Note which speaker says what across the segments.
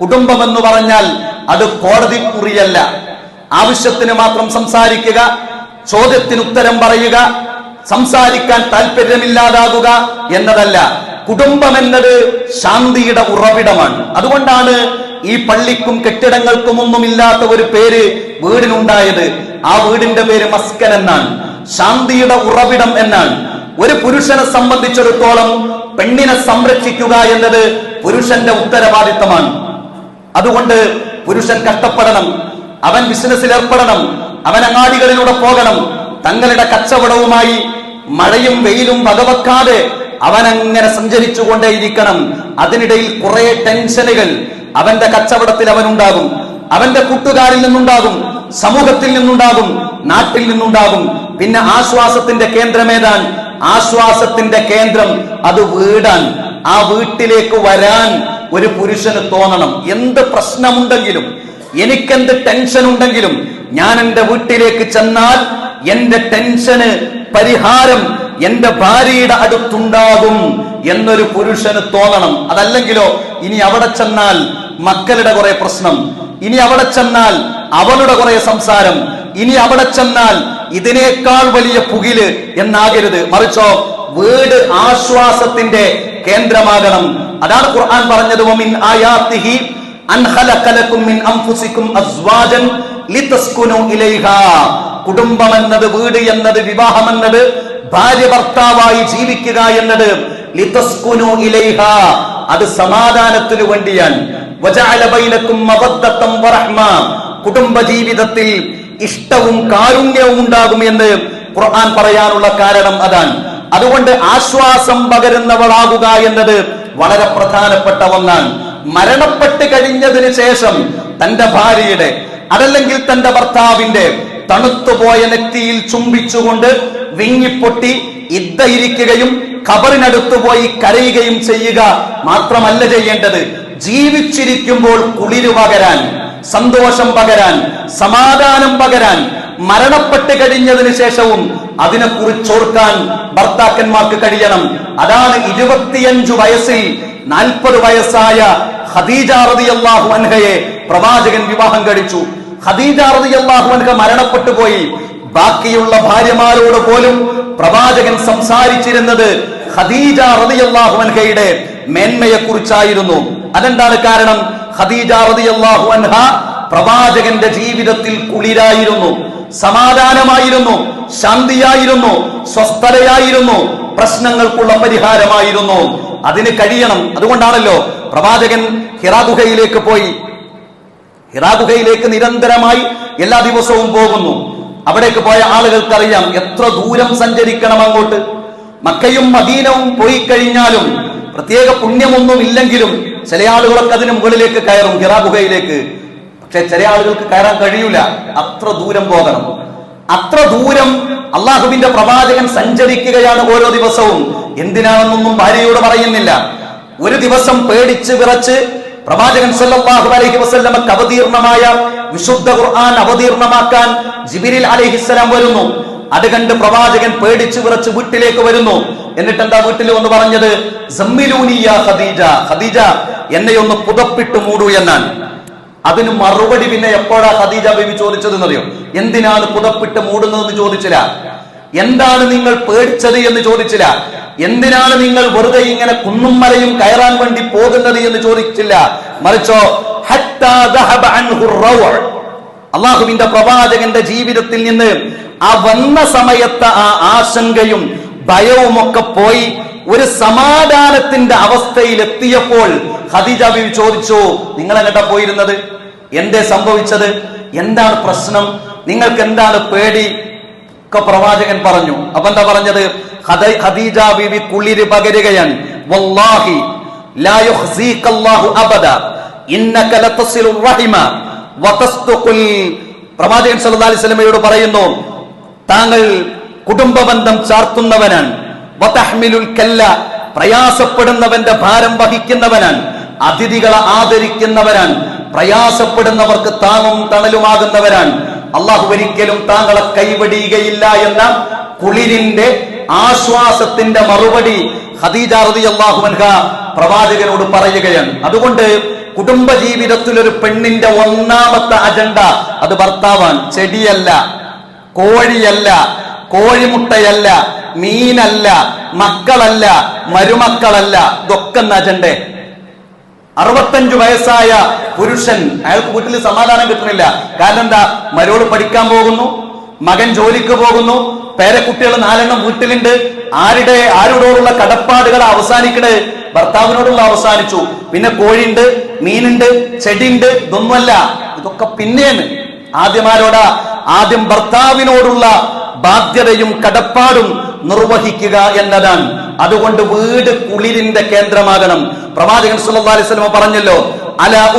Speaker 1: കുടുംബം എന്ന് പറഞ്ഞാൽ അത് കോടതി കുറിയല്ല. ആവശ്യത്തിന് മാത്രം സംസാരിക്കുക ചോദ്യത്തിന് ഉത്തരം പറയുക സംസാരിക്കാൻ താല്പര്യമില്ലാതാകുക എന്നതല്ല. കുടുംബം എന്നത് ശാന്തിയുടെ ഉറവിടമാണ്. അതുകൊണ്ടാണ് ഈ പള്ളിക്കും കെട്ടിടങ്ങൾക്കും ഒന്നുമില്ലാത്ത ഒരു പേര് വീടിനുണ്ടായത്. ആ വീടിന്റെ പേര് മസ്കൻ എന്നാണ്. ശാന്തിയുടെ ഉറവിടം എന്നാണ്. ഒരു പുരുഷനെ സംബന്ധിച്ചിടത്തോളം പെണ്ണിനെ സംരക്ഷിക്കുക എന്നത് പുരുഷന്റെ ഉത്തരവാദിത്തമാണ്. അതുകൊണ്ട് പുരുഷൻ കഷ്ടപ്പെടണം അവൻ ബിസിനസ്സിൽ ഏർപ്പെടണം അവൻ അങ്ങാടികളിലൂടെ പോകണം. തങ്ങളുടെ കച്ചവടവുമായി മഴയും വെയിലും വകവെക്കാതെ അവൻ അങ്ങനെ സഞ്ചരിച്ചു കൊണ്ടേയിരിക്കണം അതിനിടയിൽ കുറെ ടെൻഷനുകൾ അവന്റെ കച്ചവടത്തിൽ അവനുണ്ടാകും. അവന്റെ കൂട്ടുകാരിൽ നിന്നുണ്ടാകും സമൂഹത്തിൽ നിന്നുണ്ടാകും നാട്ടിൽ നിന്നുണ്ടാകും. പിന്നെ ആശ്വാസത്തിന്റെ കേന്ദ്രമേതാൻ ആശ്വാസത്തിന്റെ കേന്ദ്രം അത് വീടാൻ ആ വീട്ടിലേക്ക് വരാൻ ഒരു പുരുഷന് തോന്നണം. എന്ത് പ്രശ്നമുണ്ടെങ്കിലും എനിക്കെന്ത് ടെൻഷൻ ഉണ്ടെങ്കിലും ഞാൻ എന്റെ വീട്ടിലേക്ക് ചെന്നാൽ എന്റെ ടെൻഷന് പരിഹാരം എന്റെ ഭാര്യയുടെ അടുത്തുണ്ടാകും എന്നൊരു പുരുഷന് തോന്നണം. അതല്ലെങ്കിലോ ഇനി അവിടെ ചെന്നാൽ മക്കളുടെ കുറെ പ്രശ്നം. ഇനി അവിടെ ചെന്നാൽ അവളുടെ കുറെ സംസാരം. ഇനി അവിടെ ചെന്നാൽ ഇതിനേക്കാൾ വലിയ പുകിൽ എന്നാകരുത്. മറിച്ചോ വീട് ആശ്വാസത്തിന്റെ കേന്ദ്രമാകണം. അതാണ് ഖുർആൻ പറഞ്ഞത് വമിൻ ആയാത്തിഹി അൻ ഖലഖലകും മിൻ അൻഫുസികും അസ്വാജൻ ലിതസ്കുനു ഇലൈഹാ. കുടുംബം എന്നത് വീട് എന്നത് വിവാഹം എന്നത് ഭാര്യ ഭർത്താവായി ജീവിക്കുക എന്നത് ലിതസ്കുനു ഇലൈഹാ. അത് സമാധാനത്തിനു വേണ്ടിയാണ്. വജഅല ബൈനക്കും മവദ്ദത്തം വറഹ്മ. കുടുംബ ജീവിതത്തിൽ ഇഷ്ടവും കാരുണ്യവും ഉണ്ടാകും എന്ന് ഖുർആൻ പറയാനുള്ള കാരണം അതാണ്. അതുകൊണ്ട് ആശ്വാസം പകരുന്നവളാകുക എന്നത് വളരെ പ്രധാനപ്പെട്ട ഒന്നാണ്. മരണപ്പെട്ട് കഴിഞ്ഞതിന് ശേഷം തന്റെ ഭാര്യയുടെ അതല്ലെങ്കിൽ തന്റെ ഭർത്താവിന്റെ തണുത്തുപോയ നെറ്റിയിൽ ചുംബിച്ചുകൊണ്ട് വിങ്ങിപ്പൊട്ടി ഇദ്ധയിരിക്കുകയും കബറിനടുത്തു പോയി കരയുകയും ചെയ്യുക മാത്രമല്ല ചെയ്യേണ്ടത്. ജീവിച്ചിരിക്കുമ്പോൾ കുളിരു പകരാൻ. സന്തോഷം പകരാൻ സമാധാനം പകരാൻ മരണപ്പെട്ട് കഴിഞ്ഞതിന് ശേഷവും അതിനെക്കുറിച്ചോർക്കാൻ ഭർത്താക്കന്മാർക്ക് കഴിയണം. അതാണ് ഇരുപത്തിയഞ്ചു വയസ്സിൽ നാൽപ്പത് വയസ്സായ ഖദീജ റളിയല്ലാഹു അൻഹയെ പ്രവാചകൻ വിവാഹം കഴിച്ചു. ഖദീജ റളിയല്ലാഹു അൻഹ മരണപ്പെട്ടു പോയി. ബാക്കിയുള്ള ഭാര്യമാരോട് പോലും പ്രവാചകൻ സംസാരിച്ചിരുന്നത് ഖദീജ റളിയല്ലാഹു അൻഹയുടെ മേന്മയെ കുറിച്ചായിരുന്നു അതെന്താണ് കാരണം? അൻഹ പ്രവാചകന്റെ ജീവിതത്തിൽ കുളിരായിരുന്നു സമാധാനമായിരുന്നു ശാന്തിയായിരുന്നു സ്വസ്ഥതയായിരുന്നു പ്രശ്നങ്ങൾക്കുള്ള പരിഹാരമായിരുന്നു. അതിന് കഴിയണം. അതുകൊണ്ടാണല്ലോ പ്രവാചകൻ ഹിറാഗുഹയിലേക്ക് പോയി. ഹിറാഗുഹയിലേക്ക് നിരന്തരമായി എല്ലാ ദിവസവും പോകുന്നു. അവിടേക്ക് പോയ ആളുകൾക്കറിയാം എത്ര ദൂരം സഞ്ചരിക്കണം അങ്ങോട്ട്. മക്കയും മദീനവും പോയി കഴിഞ്ഞാലും പ്രത്യേക പുണ്യമൊന്നും ഇല്ലെങ്കിലും ചില ആളുകളൊക്കെ അതിന് മുകളിലേക്ക് കയറും ഹിറാഗുഹയിലേക്ക് പക്ഷെ ചില ആളുകൾക്ക് കയറാൻ കഴിയൂല. അത്ര ദൂരം പോകണം. അത്ര ദൂരം അള്ളാഹുവിന്റെ പ്രവാചകൻ സഞ്ചരിക്കുകയാണ് ഓരോ ദിവസവും. എന്തിനാണെന്നൊന്നും ഭാര്യയോട് പറയുന്നില്ല. ഒരു ദിവസം പേടിച്ച് വിറച്ച് പ്രവാചകൻ സല്ലല്ലാഹു അലൈഹി വസല്ലമക്ക് അവതീർണമായ വിശുദ്ധ ഖുർആൻ അവതീർണമാക്കാൻ ജിബിരിൽ അലൈഹിസ്സലാം വരുന്നു. അത് കണ്ട് പ്രവാചകൻ പേടിച്ച് വിറച്ച് വീട്ടിലേക്ക് വരുന്നു. എന്നിട്ട് എന്താ വീട്ടിൽ വന്ന് പറഞ്ഞത്? "സമ്മിലൂനി ഖദീജ. ഖദീജ എന്നെ ഒന്ന് പുതപ്പിട്ട് മൂടൂ എന്നാണ്. അതിന് മറുപടി പിന്നെ എപ്പോഴാ ഖദീജ ബേബി ചോദിച്ചത് എന്നറിയോ? എന്തിനാണ് പുതപ്പിട്ട് മൂടുന്നതെന്ന് ചോദിച്ചില്ല. എന്താണ് നിങ്ങൾ പേടിച്ചത് എന്ന് ചോദിച്ചില്ല. എന്തിനാണ് നിങ്ങൾ വെറുതെ ഇങ്ങനെ കുന്നും മലയും കയറാൻ വേണ്ടി പോകുന്നത് എന്ന് ചോദിച്ചില്ല. മറിച്ചോ. അള്ളാഹുവിന്റെ പ്രവാചകന്റെ ജീവിതത്തിൽ നിന്ന് ആ വന്ന സമയത്ത് ആ ആശങ്കയും ഭയവും ഒക്കെ പോയി ഒരു സമാധാനത്തിന്റെ അവസ്ഥയിൽ എത്തിയപ്പോൾ ഖദീജ ബിബി ചോദിച്ചു നിങ്ങൾ എങ്ങട്ടാ പോയിരുന്നത്? എന്തേ സംഭവിച്ചത്? എന്താണ് പ്രശ്നം? നിങ്ങൾക്ക് എന്താണ് പേടി? ഒക്കെ പ്രവാചകൻ പറഞ്ഞു. അപ്പൊ എന്താ പറഞ്ഞത്? ഖദ- ഖദീജ ബിബി കുളിര് പകരുകയാണ്. വല്ലാഹി ലാ അബദ ഇന്നക റഹിമ പ്രവാചകൻ അലൈഹി വസല്ലമയോട് പറയുന്നു താങ്കൾ കുടുംബ ബന്ധം ചാർത്തുന്നവനാണ് കല്ല പ്രയാസപ്പെടുന്നവന്റെ ഭാരം വഹിക്കുന്നവനാണ്. അതിഥികളെ ആദരിക്കുന്നവരാണ്. പ്രയാസപ്പെടുന്നവർക്ക് താങ്ങും തണലുമാകുന്നവരാണ്. അള്ളാഹു ഒരിക്കലും താങ്കളെ കൈവടിയുകയില്ല എന്ന കുളിരിന്റെ ആശ്വാസത്തിന്റെ മറുപടി പ്രവാചകനോട് പറയുകയാണ്. അതുകൊണ്ട് കുടുംബ ജീവിതത്തിൽ ഒരു പെണ്ണിന്റെ ഒന്നാമത്തെ അജണ്ട അത് ഭർത്താവാണ്. ചെടിയല്ല കോഴിയല്ല കോഴിമുട്ടയല്ല മീനല്ല മക്കളല്ല മരുമക്കളല്ല ഇതൊക്കെ നജണ്ടേ അറുപത്തഞ്ചു വയസ്സായ പുരുഷൻ അയാൾക്ക് വീട്ടിൽ സമാധാനം കിട്ടുന്നില്ല. കാരണം എന്താ? മരോട് പഠിക്കാൻ പോകുന്നു മകൻ ജോലിക്ക് പോകുന്നു പേരക്കുട്ടികൾ നാലെണ്ണം വീട്ടിലുണ്ട്. ആരുടെ ആരോടുള്ള കടപ്പാടുകൾ അവസാനിക്കണേ? ഭർത്താവിനോടുള്ള അവസാനിച്ചു. പിന്നെ കോഴിയുണ്ട് മീനുണ്ട് ചെടിയുണ്ട് ഇതൊന്നുമല്ല. ഇതൊക്കെ പിന്നെയാണ്. ആദ്യമാരോടാ ആദ്യം ഭർത്താവിനോടുള്ള ബാധ്യതയും കടപ്പാടും നിർവഹിക്കുക എന്നതാണ്. അതുകൊണ്ട് വീട് കുളിരിന്റെ കേന്ദ്രമാകണം. പ്രവാചകൻ വസല്ലം പറഞ്ഞല്ലോ അല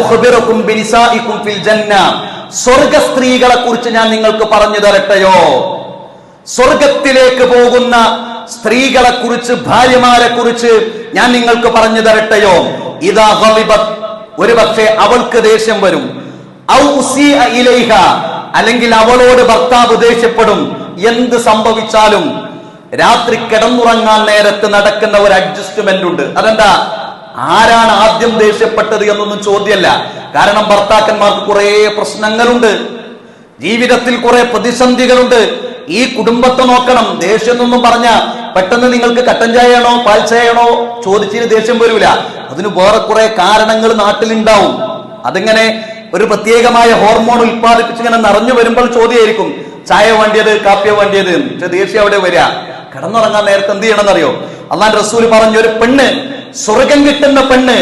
Speaker 1: ബിനിസാഇക്കും ഫിൽ ജന്ന. സ്വർഗ സ്ത്രീകളെ കുറിച്ച് ഞാൻ നിങ്ങൾക്ക് പറഞ്ഞു തരട്ടെയോ? സ്വർഗത്തിലേക്ക് പോകുന്ന സ്ത്രീകളെ കുറിച്ച് ഭാര്യമാരെ കുറിച്ച് ഞാൻ നിങ്ങൾക്ക് പറഞ്ഞു തരട്ടെയോ? ഇതാ ഒരു പക്ഷേ അവൾക്ക് ദേഷ്യം വരും. അല്ലെങ്കിൽ അവളോട് ഭർത്താവ് ദേഷ്യപ്പെടും. എന്ത് സംഭവിച്ചാലും രാത്രി കിടന്നുറങ്ങാൻ നേരത്ത് നടക്കുന്ന ഒരു അഡ്ജസ്റ്റ്മെന്റ് ഉണ്ട്. അതെന്താ? ആരാണ് ആദ്യം ദേഷ്യപ്പെട്ടത് എന്നൊന്നും ചോദ്യമല്ല. കാരണം ഭർത്താക്കന്മാർക്ക് കുറെ പ്രശ്നങ്ങളുണ്ട്. ജീവിതത്തിൽ കുറെ പ്രതിസന്ധികളുണ്ട്. ഈ കുടുംബത്തെ നോക്കണം. ദേഷ്യം എന്നൊന്നും പറഞ്ഞ പെട്ടെന്ന് നിങ്ങൾക്ക് കട്ടൻ ചായയാണോ പാൽ ചായയാണോ ചോദിച്ചതിന് ദേഷ്യം വരൂല. അതിന് വേറെ കുറെ കാരണങ്ങൾ നാട്ടിലുണ്ടാവും. അതിങ്ങനെ? ഒരു പ്രത്യേകമായ ഹോർമോൺ ഉൽപ്പാദിപ്പിച്ച് ഇങ്ങനെ നിറഞ്ഞു വരുമ്പോൾ ചോദ്യമായിരിക്കും ചായ വേണ്ടിയത് കാപ്പിയോ വേണ്ടിയത്? ദേഷ്യം അവിടെ വരിക. കിടന്നുറങ്ങാൻ നേരത്തെ എന്ത് ചെയ്യണം എന്നറിയോ അള്ളാൻ റസൂൽ പറഞ്ഞു ഒരു പെണ്ണ് സ്വർഗം കിട്ടുന്ന പെണ്ണ്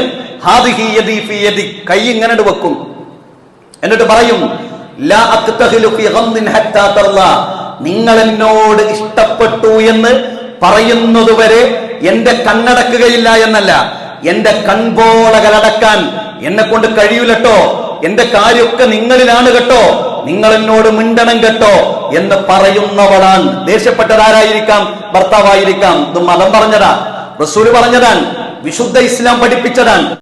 Speaker 1: കൈ ഇങ്ങനെ വെക്കും. എന്നിട്ട് പറയും. നിങ്ങൾ എന്നോട് ഇഷ്ടപ്പെട്ടു എന്ന് പറയുന്നതുവരെ എന്റെ കണ്ണടക്കുകയില്ല എന്നല്ല എന്റെ കൺപോളകളടക്കാൻ എന്നെ കൊണ്ട് കഴിയൂലട്ടോ. എന്റെ കാര്യമൊക്കെ നിങ്ങളിലാണ് കേട്ടോ. നിങ്ങൾ എന്നോട് മിണ്ടണം കേട്ടോ എന്ന് പറയുന്നവളാണ്. ദേഷ്യപ്പെട്ടതാരായിരിക്കാം? ഭർത്താവായിരിക്കാം. ഇത് മതം പറഞ്ഞതാ. റസൂൽ പറഞ്ഞതാണ് വിശുദ്ധ ഇസ്ലാം പഠിപ്പിച്ചതാണ്